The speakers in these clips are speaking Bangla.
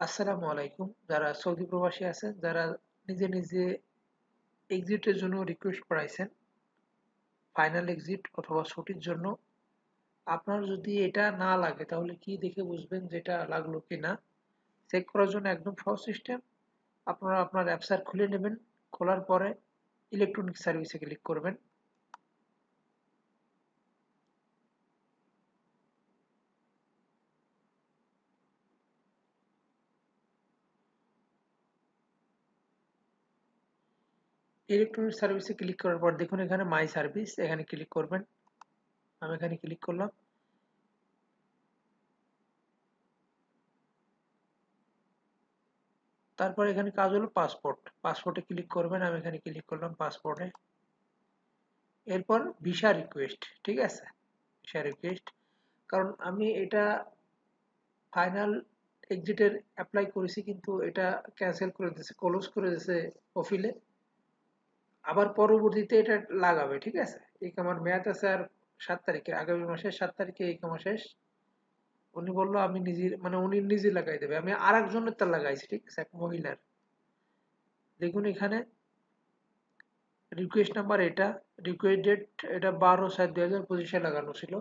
আসসালামু আলাইকুম। যারা সৌদি প্রবাসী আছেন, যারা নিজে নিজে এক্সিটের জন্য রিকোয়েস্ট করাইছেন ফাইনাল এক্সিট অথবা ছুটির জন্য, আপনার যদি এটা না লাগে, তাহলে কি দেখে বুঝবেন যেটা লাগল কি না চেক করার জন্য একদম সহজ সিস্টেম আপনারা আপনার অ্যাপসার খুলে নেবেন, খোলার পরে ইলেকট্রনিক সার্ভিসে ক্লিক করবেন। ইলেকট্রনিক সার্ভিসে ক্লিক করার পর দেখুন এখানে মাই সার্ভিস এখানে ক্লিক করবেন। আমি এখানে ক্লিক করলাম। তারপর এখানে কাজ হলো পাসপোর্ট পাসপোর্টে ক্লিক করবেন, আমি এখানে ক্লিক করলাম পাসপোর্টে এরপর ভিসা রিকোয়েস্ট ঠিক আছে? ভিসা রিকোয়েস্ট কারণ আমি এটা ফাইনাল এক্সিটের অ্যাপ্লাই করেছি, কিন্তু এটা ক্যান্সেল করে দিয়েছে ক্লোজ করে দিয়েছে প্রোফিলে আবার পরবর্তীতে এটা লাগাবে, ঠিক আছে? এই আমার মেয়াদ আছে আর সাত তারিখে, আগামী মাসের সাত তারিখে এই কামা শেষ। উনি বলল, আমি নিজে মানে উনি নিজে লাগাই দেবে। আমি আর একজনের তার লাগাইছি, ঠিক আছে? এক মহিলার। দেখুন এখানে রিকোয়েস্ট নাম্বার এটা রিকোয়েস্ট ডেট এটা বারো সাত দুই হাজার পঁচিশে লাগানো ছিল।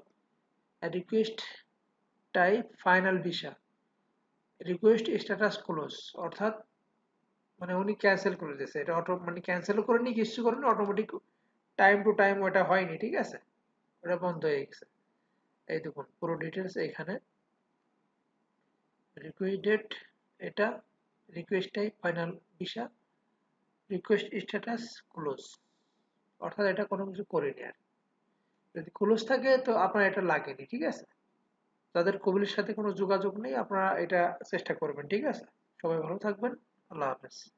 Request type final visa request status close অর্থাৎ মানে উনি ক্যান্সেল করে দিয়েছে। এটা অটো মানে ক্যান্সেলও করেনি, কিছু করেনি অটোমেটিক টাইম টু টাইম ওটা হয়নি, ঠিক আছে? ওটা বন্ধ হয়ে গেছে। এই দেখুন, পুরো ডিটেলস এখানে। রিকোয়েস্ট এটা request type final visa request status close অর্থাৎ এটা কোনো কিছু করেনি আর। যদি ক্লোজ থাকে, তো আপনার এটা লাগেনি, ঠিক আছে? যাদের কবিলের সাথে কোনো যোগাযোগ নেই, আপনারা এটা চেষ্টা করবেন, ঠিক আছে? সবাই ভালো থাকবেন। palavras.